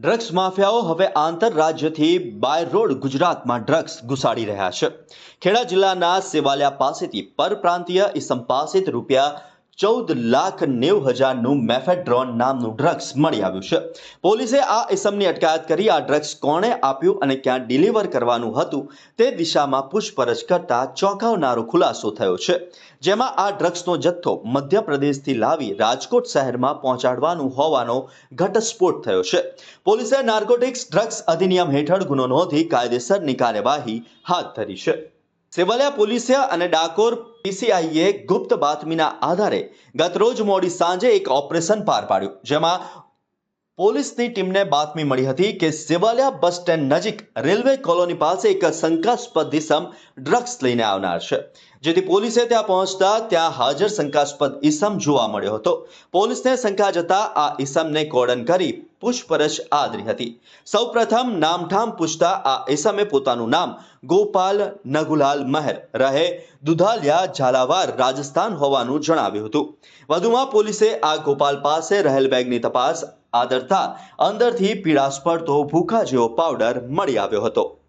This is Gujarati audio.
ડ્રગ્સ માફિયાઓ હવે આંતરરાજ્યથી બાય રોડ ગુજરાતમાં ડ્રગ્સ ઘુસાડી રહ્યા છે. ખેડા જિલ્લાના સેવાલિયા પાસેથી પરપ્રાંતીય ઇસમ પાસેથી રૂપિયા ચૌદ લાખ નેવું હજારનું મેફેડ્રોન નામનું ડ્રગ્સ મળી આવ્યું છે. પોલીસે આ ઇસમની અટકાયત કરી. આ ડ્રગ્સ કોણે આપ્યું અને ક્યાં ડિલિવર કરવાનું હતું તે દિશામાં પૂછપરછ કરતા ચોંકાવનારો ખુલાસો થયો છે. જેમાં આ ડ્રગ્સનો જથ્થો મધ્યપ્રદેશથી લાવી રાજકોટ શહેરમાં પહોંચાડવાનું હોવાનો ઘટસ્ફોટ થયો છે. પોલીસે નાર્કોટિક્સ ડ્રગ્સ અધિનિયમ હેઠળ ગુનો નોંધી કાયદેસરની કાર્યવાહી હાથ ધરી છે. સેવાલિયા પોલીસે અને ડાકોર પીસીઆઈએ ગુપ્ત બાતમીના આધારે ગતરોજ મોડી સાંજે એક ઓપરેશન પાર પાડ્યું, જેમાં પોલીસની ટીમને બાતમી મળી હતી કે સેવાલિયા બસ સ્ટેન્ડ નજીક રેલવે કોલોની પાસે એક શંકાસ્પદ ઇસમ ડ્રગ્સ લઈને આવનાર છે. જેથી પોલીસે ત્યાં પહોંચતા ત્યાં હાજર શંકાસ્પદ ઇસમ જોવા મળ્યો હતો. પોલીસને શંકા જતા આ ઇસમને કોર્ડન કરી પૂછપરછ આદરી હતી. સૌપ્રથમ નામઠામ પૂછતા આ ઇસમે પોતાનું નામ ગોપાલ નગુલાલ મહેર રહે દુધાલિયા ઝાલાવાર રાજસ્થાન હોવાનું જણાવ્યું હતું. વધુમાં પોલીસે આ ગોપાલ પાસે રહેલ બેગની તપાસ આદરતા અંદરથી પીળાશ પડતો ભૂખા જેવો પાવડર મળી આવ્યો હતો.